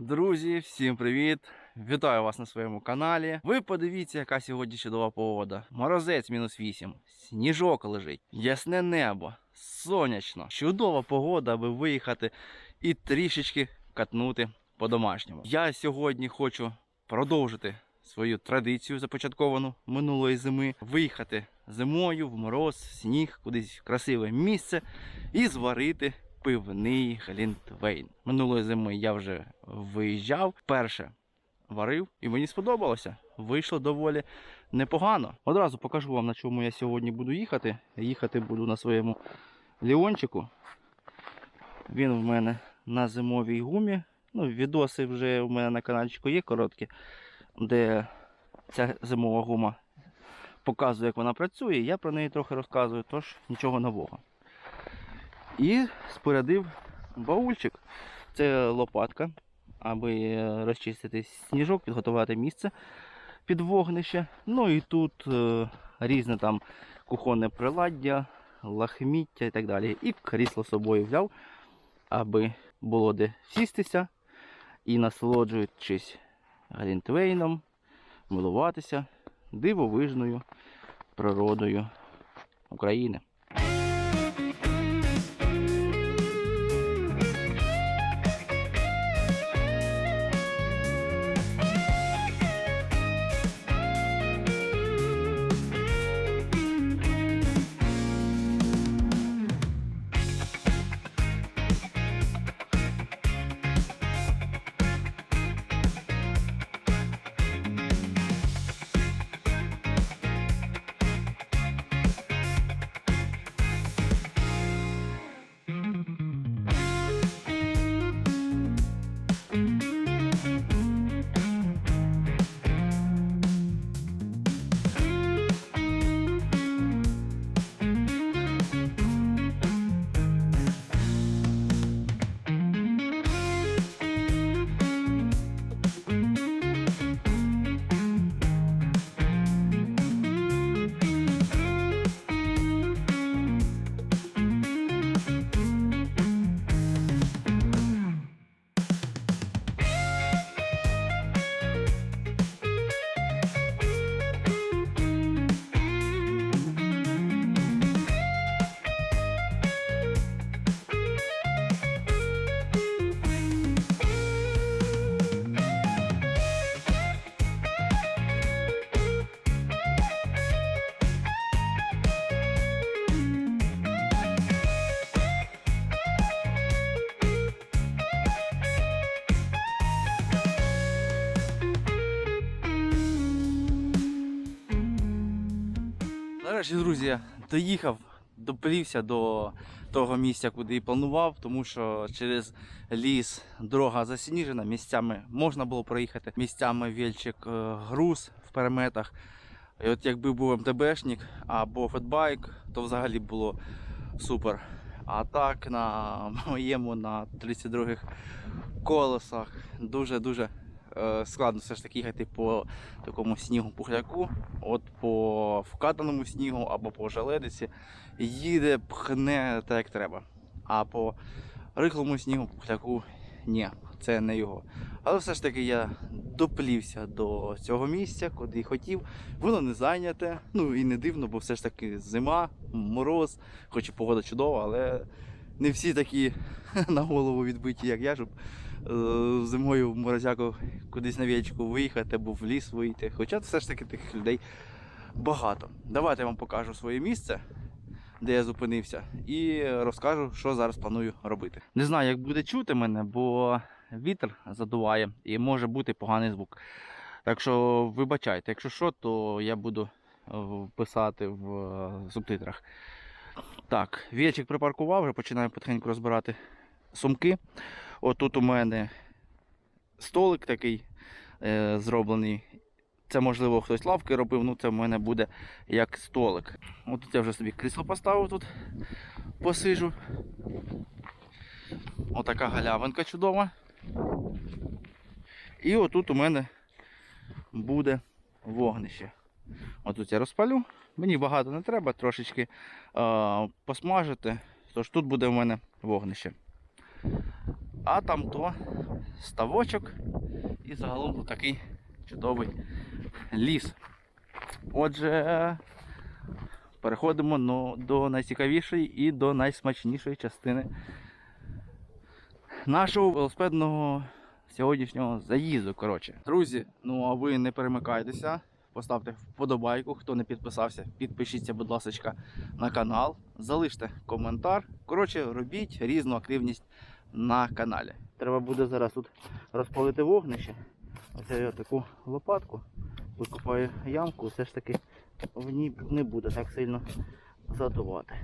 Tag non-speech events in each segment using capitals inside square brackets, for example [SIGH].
Друзі, всім привіт! Вітаю вас на своєму каналі. Ви подивіться, яка сьогодні чудова погода. Морозець мінус 8, сніжок лежить, ясне небо, сонячно. Чудова погода, аби виїхати і трішечки катнути по-домашньому. Я сьогодні хочу продовжити свою традицію, започатковану минулої зими, виїхати зимою в мороз, в сніг, кудись в красиве місце і зварити пивний глінтвейн. Минулої зими я вже виїжджав, перше варив, і мені сподобалося. Вийшло доволі непогано. Одразу покажу вам, на чому я сьогодні буду їхати. Їхати буду на своєму ліончику. Він в мене на зимовій гумі. Ну, відоси вже у мене на каналчику є короткі, де ця зимова гума показує, як вона працює. Я про неї трохи розказую, тож нічого нового. І спорядив баульчик. Це лопатка, аби розчистити сніжок, підготувати місце під вогнище. Ну і тут е, різне там кухонне приладдя, лахміття і так далі. І крісло собою взяв, аби було де сістися і насолоджуючись глінтвейном, милуватися дивовижною природою України. Нарешті, друзі, доїхав, доплівся до того місця, куди і планував, тому що через ліс дорога засніжена, місцями можна було проїхати, місцями вільчик е, груз в переметах. І от якби був МТБшник або фетбайк, то взагалі було супер. А так на моєму на 32-х колесах дуже-дуже складно все ж таки їхати по такому снігу пухляку. От по вкатаному снігу або по желедиці їде, пхне так як треба. А по рихлому снігу пухляку ні, це не його. Але все ж таки я доплівся до цього місця, куди хотів. Воно не зайняте. Ну і не дивно, бо все ж таки зима, мороз, хоч і погода чудова, але не всі такі [LAUGHS] на голову відбиті, як я, щоб е, зимою в морозяку кудись на вічку виїхати або в ліс вийти. Хоча все ж таки тих людей багато. Давайте я вам покажу своє місце, де я зупинився, і розкажу, що зараз планую робити. Не знаю, як буде чути мене, бо вітер задуває і може бути поганий звук. Так що вибачайте, якщо що, то я буду е, писати в е, субтитрах. Так, вічик припаркував, вже починаю потихеньку розбирати сумки. Отут у мене столик такий е, зроблений. Це, можливо, хтось лавки робив, ну це в мене буде як столик. От я вже собі крісло поставив тут, посижу. Отака галявинка чудова. І отут у мене буде вогнище. Отут я розпалю. Мені багато не треба, трошечки е, посмажити. Тож тут буде у мене вогнище. А там то ставочок. І загалом такий чудовий ліс. Отже, переходимо ну, до найцікавішої і до найсмачнішої частини нашого велосипедного сьогоднішнього заїзду. Коротше. Друзі, ну а ви не перемикайтеся. Поставте вподобайку, хто не підписався, підпишіться, будь ласка, на канал, залиште коментар. Коротше, робіть різну активність на каналі. Треба буде зараз тут розпалити вогнище. Ось я таку лопатку викопаю ямку, все ж таки в ній не буде так сильно задувати.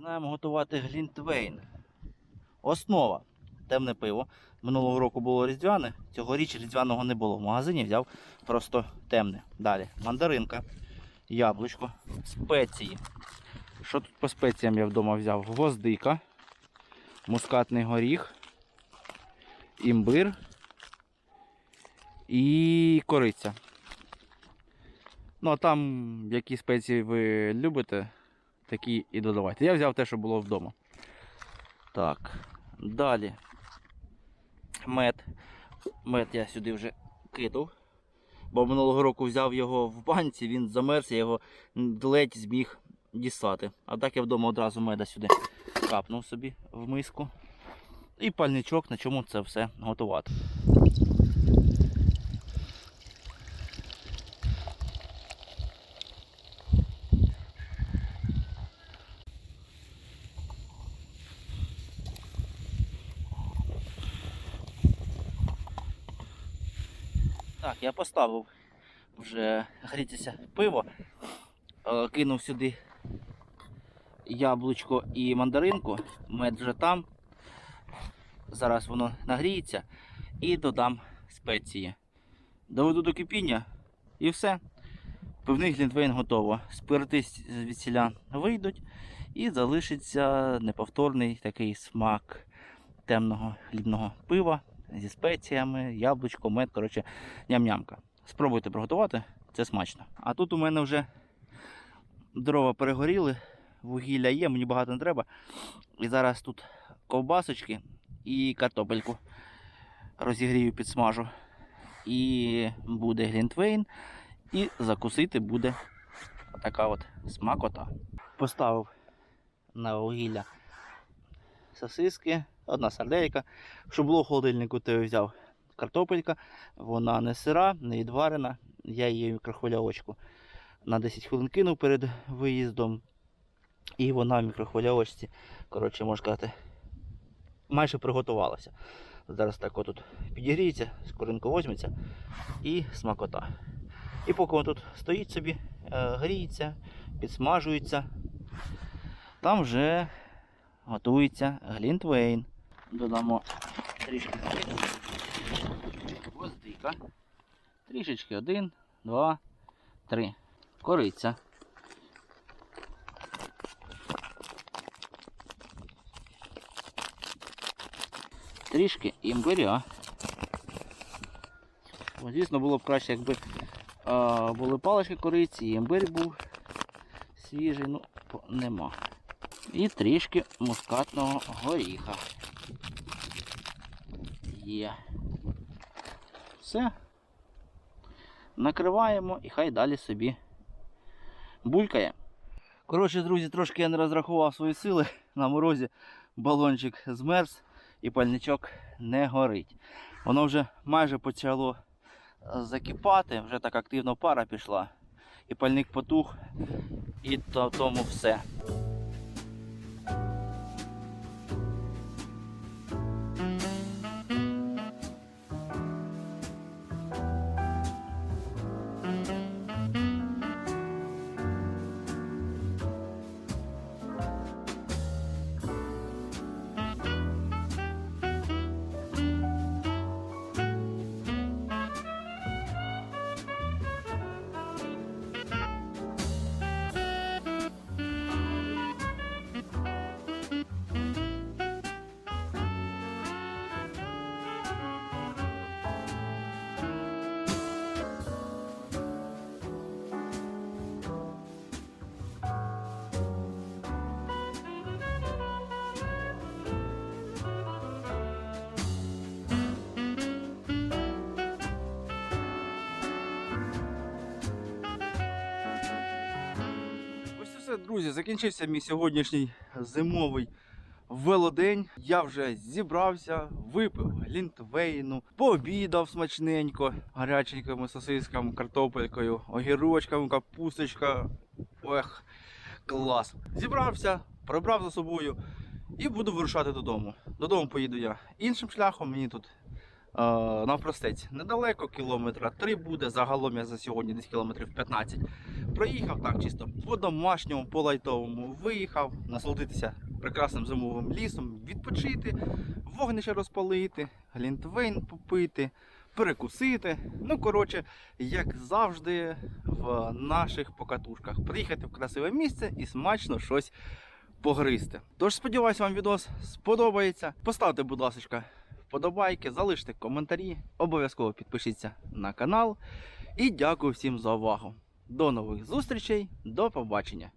Починаємо готувати глінтвейн. Основа темне пиво. Минулого року було різдвяне, цьогоріч різдвяного не було. В магазині взяв просто темне. Далі мандаринка, яблучко, спеції. Що тут по спеціям я вдома взяв? Гвоздика, мускатний горіх, імбир і кориця. Ну а там, які спеції ви любите, такі і додавайте. Я взяв те, що було вдома. Так, далі. Мед. Мед я сюди вже кидав. Бо минулого року взяв його в банці, він замерз, я його ледь зміг дістати. А так я вдома одразу меда сюди капнув собі в миску. І пальничок, на чому це все готувати. Я поставив вже грітися пиво, Е, кинув сюди яблучко і мандаринку, мед вже там. Зараз воно нагріється і додам спеції. Доведу до кипіння і все. Пивний глінтвейн готово. Спирти звідсіля вийдуть і залишиться неповторний такий смак темного хлібного пива зі спеціями, яблучко, мед, коротше, ням-нямка. Спробуйте приготувати, це смачно. А тут у мене вже дрова перегоріли, вугілля є, мені багато не треба. І зараз тут ковбасочки і картопельку розігрію, підсмажу. І буде глінтвейн, і закусити буде така от смакота. Поставив на вугілля сосиски, одна сарделька. Що було в холодильнику, то я взяв картопелька. Вона не сира, не відварена. Я її в мікрохвильовочку на 10 хвилин кинув перед виїздом. І вона в мікрохвильовочці, коротше, можна сказати, майже приготувалася. Зараз так отут підігріється, скоринку возьметься і смакота. І поки він тут стоїть собі, е, гріється, підсмажується, там вже готується глінтвейн. Додамо трішки гвоздика. Трішечки один, два, три. Кориця. Трішки імбиря. Звісно, було б краще, якби а, були палички кориці, і імбир був свіжий, ну нема. І трішки мускатного горіха. Є. Все, накриваємо і хай далі собі булькає. Коротше, друзі, трошки я не розрахував свої сили. На морозі балончик змерз і пальничок не горить. Воно вже майже почало е, закипати, вже так активно пара пішла. І пальник потух, і то, тому все. Все, друзі, закінчився мій сьогоднішній зимовий велодень. Я вже зібрався, випив глінтвейну, пообідав смачненько, гаряченькими сосисками, картопелькою, огірочками, капусточка. Ех, клас. Зібрався, прибрав за собою і буду вирушати додому. Додому поїду я іншим шляхом, мені тут. Е, Навпростець недалеко, кілометра 3 буде. Загалом я за сьогодні десь кілометрів 15 проїхав так чисто по домашньому, по лайтовому виїхав, насолодитися прекрасним зимовим лісом, відпочити, вогнище розпалити, глінтвейн попити, перекусити. Ну, коротше, як завжди, в наших покатушках. Приїхати в красиве місце і смачно щось погризти. Тож сподіваюся, вам відос сподобається. Поставте, будь ласка, вподобайки, залиште коментарі, обов'язково підпишіться на канал. І дякую всім за увагу. До нових зустрічей, до побачення.